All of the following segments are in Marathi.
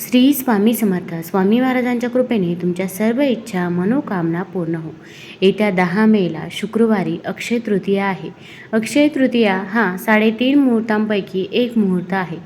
श्री स्वामी समर्थ. स्वामी महाराजांच्या कृपेने तुमच्या सर्व इच्छा मनोकामना पूर्ण हो. येत्या दहा मेला शुक्रवारी अक्षय तृतीया आहे. अक्षय तृतीया हा साडेतीन मुहूर्तांपैकी एक मुहूर्त आहे.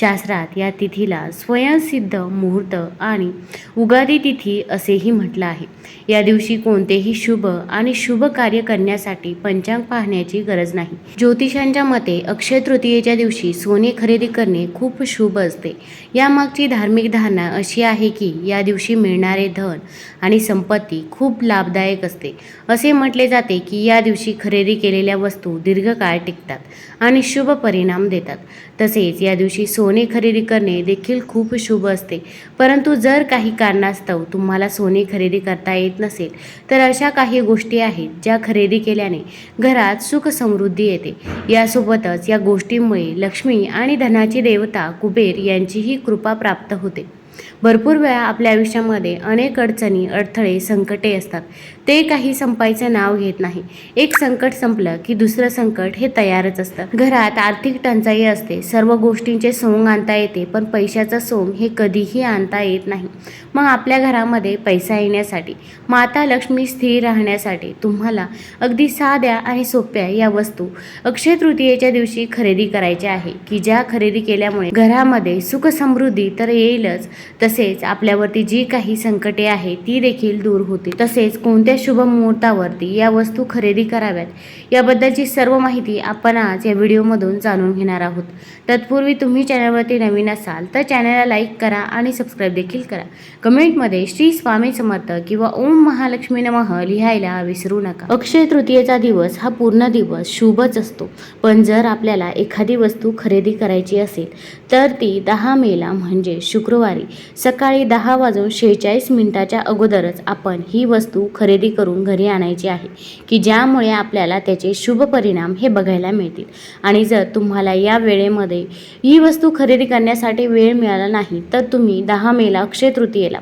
शास्त्रात या तिथीला स्वयंसिद्ध मुहूर्त आणि उगादी तिथी असेही म्हटलं आहे. या दिवशी कोणतेही शुभ आणि शुभ कार्य करण्यासाठी पंचांग पाहण्याची गरज नाही. ज्योतिषांच्या मते अक्षय तृतीयेच्या दिवशी सोने खरेदी करणे खूप शुभ असते. यामागची धार्मिक धारणा अशी आहे की या दिवशी मिळणारे धन आणि संपत्ती खूप लाभदायक असते. असे म्हटले जाते की या दिवशी खरेदी केलेल्या वस्तू दीर्घकाळ टिकतात आणि शुभ परिणाम देतात. तसेच या दिवशी सोने खरेदी करणे देखील खूप शुभ असते. परंतु जर काही कारणास्तव तुम्हाला सोने खरेदी करता येत नसेल तर अशा काही गोष्टी आहेत ज्या खरेदी केल्याने घरात सुख समृद्धी येते. यासोबतच या गोष्टींमुळे लक्ष्मी आणि धनाची देवता कुबेर यांचीही कृपा प्राप्त होते. discutir. भरपूर वेळा आपल्या आयुष्यामध्ये अनेक अडचणी अडथळे संकटे असतात. ते काही संपायचं नाव घेत नाही. एक संकट संपलं की दुसरं संकट हे तयारच असतं. घरात आर्थिक टंचाई असते सर्व गोष्टींचे सोंग आणता येते पण पैशाचं सोंग हे कधीही आणता येत नाही. मग आपल्या घरामध्ये पैसा येण्यासाठी माता लक्ष्मी स्थिर राहण्यासाठी तुम्हाला अगदी साध्या आणि सोप्या या वस्तू अक्षय तृतीयेच्या दिवशी खरेदी करायच्या आहे की ज्या खरेदी केल्यामुळे घरामध्ये सुख समृद्धी तर येईलच तसेच आपल्यावरती जी काही संकटे आहेत ती देखील दूर होते तसेच कोणत्या शुभ मुहूर्तावरती या वस्तू खरेदी कराव्यात याबद्दलची सर्व माहिती आपण आज या व्हिडिओमधून जाणून घेणार आहोत. तत्पूर्वी तुम्ही चॅनलवरती नवीन असाल तर चॅनलला लाईक करा आणि सबस्क्राईब देखील करा. कमेंटमध्ये श्री स्वामी समर्थ किंवा ओम महालक्ष्मी नमः लिहायला विसरू नका. अक्षय तृतीयेचा दिवस हा पूर्ण दिवस शुभच असतो. पण जर आपल्याला एखादी वस्तू खरेदी करायची असेल तर ती दहा मेला म्हणजे शुक्रवारी सकाळी दहा वाजून शेहेचाळीस मिनिटाच्या अगोदरच आपण ही वस्तू खरेदी करून घरी आणायची आहे की ज्यामुळे आपल्याला त्याचे शुभ परिणाम हे बघायला मिळतील. आणि जर तुम्हाला या वेळेमध्ये ही वस्तू खरेदी करण्यासाठी वेळ मिळाला नाही तर तुम्ही दहा मेला अक्षय तृतीयेला.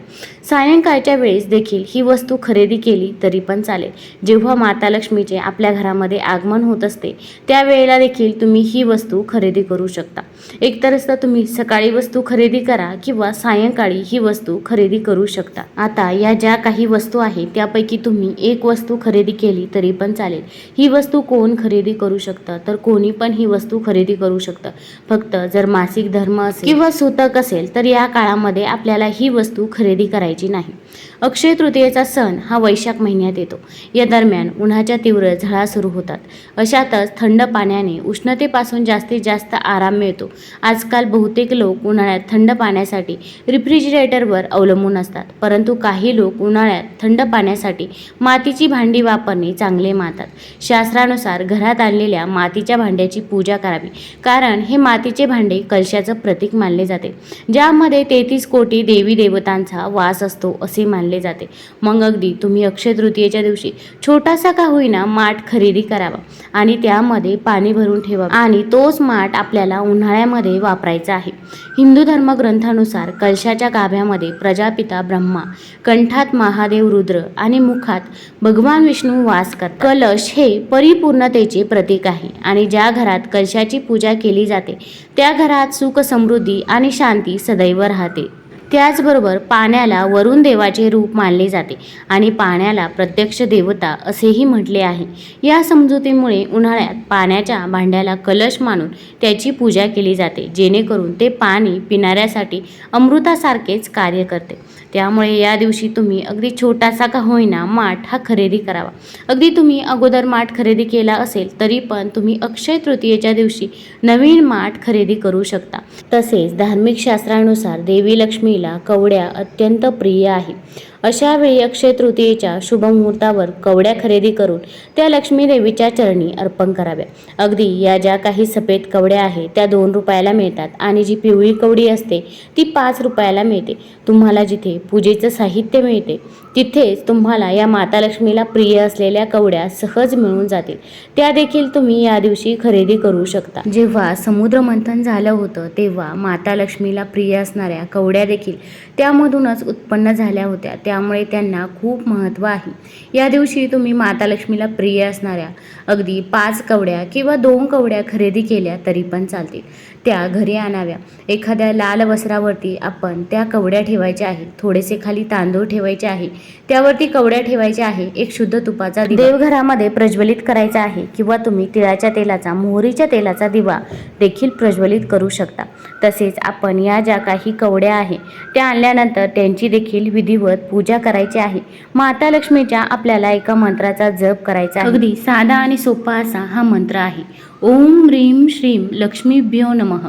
सायंकाळच्या वेळेस देखील ही वस्तू खरेदी केली तरी पण चालेल. जेव्हा माता लक्ष्मीचे आपल्या घरामध्ये आगमन होत असते त्यावेळेला देखील तुम्ही ही वस्तू खरेदी करू शकता. एकतरच तर तुम्ही सकाळी वस्तू खरेदी करा किंवा सायंकाळी ही वस्तू खरेदी करू शकता. आता या ज्या काही वस्तू आहेत त्यापैकी तुम्ही एक वस्तू खरेदी केली तरी पण चालेल. ही वस्तू कोण खरेदी करू शकतं? तर कोणी पण ही वस्तू खरेदी करू शकतं. फक्त जर मासिक धर्म असेल किंवा सुतक असेल तर या काळामध्ये आपल्याला ही वस्तू खरेदी करायची नाही. अक्षय तृतीयेचा सण हा वैशाख महिन्यात येतो. या दरम्यान उन्हाच्या तीव्र झळा सुरू होतात. अशातच थंड पाण्याने उष्णतेपासून जास्तीत जास्त आराम मिळतो. आजकाल बहुतेक लोक उन्हाळ्यात थंड पाण्यासाठी रिफ्रिजरेटरवर अवलंबून असतात. परंतु काही लोक उन्हाळ्यात थंड पाण्यासाठी मातीची भांडी वापरणे चांगले मानतात. शास्त्रानुसार घरात आणलेल्या मातीच्या भांड्याची पूजा करावी. कारण हे मातीचे भांडे कलशाचं प्रतीक मानले जाते. ज्यामध्ये तेहतीस कोटी देवी देवतांचा वास असतो असे मानले जाते. मग अगदी तुम्ही अक्षय तृतीयेच्या दिवशी छोटासा का होईना माठ खरेदी करावा आणि त्यामध्ये पाणी भरून ठेवा आणि तोच माठ आपल्याला उन्हाळ्यामध्ये वापरायचा आहे. हिंदू धर्मग्रंथानुसार कलशाच्या गाभ्यामध्ये प्रजापिता ब्रह्मा कंठात महादेव रुद्र आणि मुखात भगवान विष्णू वास करतात. कलश हे परिपूर्णतेचे प्रतीक आहे आणि ज्या घरात कलशाची पूजा केली जाते त्या घरात सुख समृद्धी आणि शांती सदैव राहते. त्याचबरोबर पाण्याला वरुण देवाचे रूप मानले जाते आणि पाण्याला प्रत्यक्ष देवता असेही म्हटले आहे. या समजुतीमुळे उन्हाळ्यात पाण्याच्या भांड्याला कलश मानून त्याची पूजा केली जाते जेणेकरून ते पाणी पिणाऱ्यासाठी अमृतासारखेच कार्य करते. त्यामुळे या दिवशी तुम्ही अगदी छोटासा का होईना माठ हा खरेदी करावा. अगदी तुम्ही अगोदर माठ खरेदी केला असेल तरी पण तुम्ही अक्षय तृतीयेच्या दिवशी नवीन माठ खरेदी करू शकता. तसेच धार्मिक शास्त्रानुसार देवी लक्ष्मी लक्ष्मीला कवड्या अत्यंत प्रिय आहे. अशावेळी अक्षय तृतीयेच्या शुभमुहूर्तावर कवड्या खरेदी करून त्या लक्ष्मी देवीच्या चरणी अर्पण कराव्या. अगदी या ज्या काही सफेद कवड्या आहेत त्या दोन रुपयाला मिळतात आणि जी पिवळी कवडी असते ती पाच रुपयाला मिळते. तुम्हाला जिथे पूजेचं साहित्य मिळते तिथेच तुम्हाला या माता लक्ष्मीला प्रिय असलेल्या कवड्या सहज मिळून जातील. त्या देखील तुम्ही या दिवशी खरेदी करू शकता. जेव्हा समुद्र मंथन झालं होतं तेव्हा माता लक्ष्मीला प्रिय असणाऱ्या कवड्या देखील त्यामधूनच उत्पन्न झाल्या होत्या. त्यामुळे त्यांना खूप महत्त्व आहे. या दिवशी तुम्ही माता लक्ष्मीला प्रिय असणाऱ्या अगदी पाच कवड्या किंवा दोन कवड्या खरेदी केल्या तरी पण चालतील. त्या घरी आणाव्या. एखाद्या लाल वस्त्रावरती आपण त्या कवड्या ठेवायच्या आहे. थोडेसे खाली तांदूळ ठेवायचे आहे. त्यावरती कवड्या ठेवायच्या आहे. एक शुद्ध तुपाचा दिवा. देवघरामध्ये प्रज्वलित करायचा आहे किंवा तुम्ही तिळाच्या तेलाचा मोहरीच्या तेलाचा दिवा देखील प्रज्वलित करू शकता. तसेच आपण या ज्या काही कवड्या आहे त्या आणल्यानंतर त्यांची देखील विधिवत पूजा करायची आहे. माता लक्ष्मीच्या आपल्याला एका मंत्राचा जप करायचा आहे. अगदी साधा आणि सोपा असा हा मंत्र आहे. ओम ह्रीं श्रीम लक्ष्मीभ्यो नमः.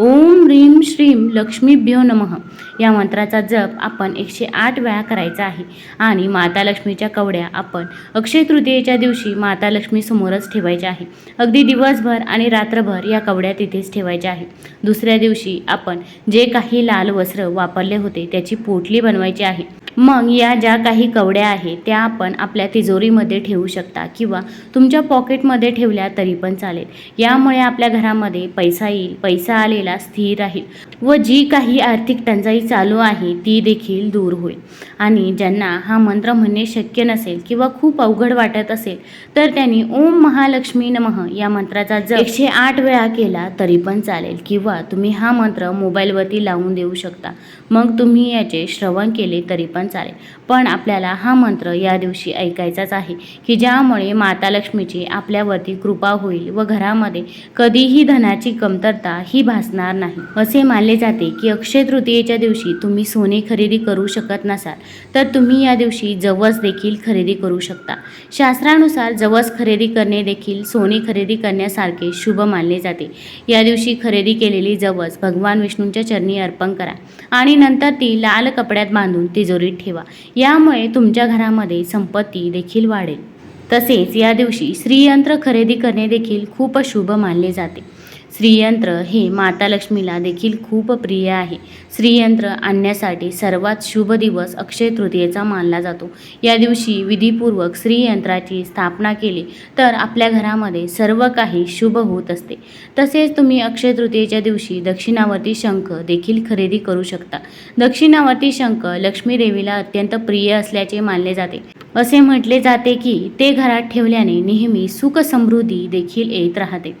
ओम ह्रीं श्रीम लक्ष्मीभ्यो नमः. या मंत्राचा जप आपण एकशे आठ वेळा करायचा आहे. आणि माता लक्ष्मीच्या कवड्या आपण अक्षय तृतीयेच्या दिवशी माता लक्ष्मीसमोरच ठेवायच्या आहे. अगदी दिवसभर आणि रात्रभर या कवड्या तिथेच ठेवायच्या आहे. दुसऱ्या दिवशी आपण जे काही लाल वस्त्र वापरले होते त्याची पोटली बनवायची आहे. मग या ज्या काही कवड्या आहेत त्या आपण आपल्या तिजोरीमध्ये ठेवू शकता किंवा तुमच्या पॉकेटमध्ये ठेवल्या तरी पण चालेल. यामुळे आपल्या घरामध्ये पैसा येईल पैसा आलेला स्थिर राहील व जी काही आर्थिक टंचाई चालू आहे ती देखील दूर होईल. आणि ज्यांना हा मंत्र म्हणणे शक्य नसेल किंवा खूप अवघड वाटत असेल तर त्यांनी ओम महालक्ष्मी नमः या मंत्राचा जर एकशे आठ वेळा केला तरी पण चालेल किंवा तुम्ही हा मंत्र मोबाईलवरती लावून देऊ शकता. मग तुम्ही याचे श्रवण केले तरी पण चालेल. पण आपल्याला हा मंत्र या दिवशी ऐकायचाच आहे की ज्यामुळे माता लक्ष्मीची आपल्यावरती कृपा होईल व घरामध्ये कधीही धनाची कमतरता ही भासणार नाही. असे मानले जाते की अक्षय तृतीयेच्या दिवशी तुम्ही सोने खरेदी करू शकत नसाल. तर तुम्ही या दिवशी जवस देखील खरेदी करू शकता. शास्त्रानुसार जवस खरेदी करणे देखील सोने खरेदी करण्यासारखे शुभ मानले जाते. या दिवशी खरेदी केलेली जवस भगवान विष्णूंच्या चरणी अर्पण करा आणि नंतर ती लाल कपड्यात बांधून तिजोरीत ठेवा. यामुळे तुमच्या घरामध्ये संपत्ती देखील वाढेल. तसेच या दिवशी श्रीयंत्र खरेदी करणे देखील खूप शुभ मानले जाते. श्रीयंत्र हे माता लक्ष्मीला देखील खूप प्रिय आहे. श्रीयंत्र आणण्यासाठी सर्वात शुभ दिवस अक्षय तृतीयेचा मानला जातो. या दिवशी विधीपूर्वक श्रीयंत्राची स्थापना केली तर आपल्या घरामध्ये सर्व काही शुभ होत असते. तसेच तुम्ही अक्षय तृतीयेच्या दिवशी दक्षिणावर्ती शंख देखील खरेदी करू शकता. दक्षिणावर्ती शंख लक्ष्मी देवीला अत्यंत प्रिय असल्याचे मानले जाते. असे म्हटले जाते की ते घरात ठेवल्याने नेहमी सुख समृद्धी देखील येत राहते.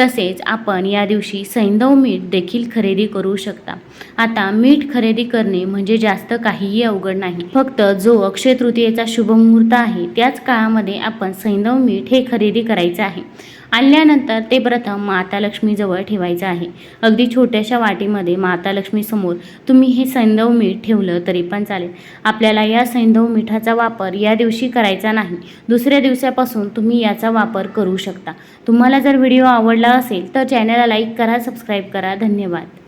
तसेच आपण या दिवशी सैंधव मीठ देखील खरेदी करू शकता. आता मीठ खरेदी करणे म्हणजे जास्त काहीही अवघड नाही. फक्त जो अक्षय तृतीयेचा शुभ मुहूर्त आहे त्याच काळामध्ये आपण सैंधव मीठ हे खरेदी करायचं आहे. आणल्यानंतर ते प्रथम माता लक्ष्मीजवळ ठेवायचं आहे. अगदी छोट्याशा वाटीमध्ये माता लक्ष्मीसमोर तुम्ही हे सैंधव मीठ ठेवलं तरी पण चालेल. आपल्याला या सैंधव मिठाचा वापर या दिवशी करायचा नाही. दुसऱ्या दिवसापासून तुम्ही याचा वापर करू शकता. तुम्हाला जर व्हिडिओ आवडला असेल तर चॅनलला लाईक करा सबस्क्राईब करा. धन्यवाद.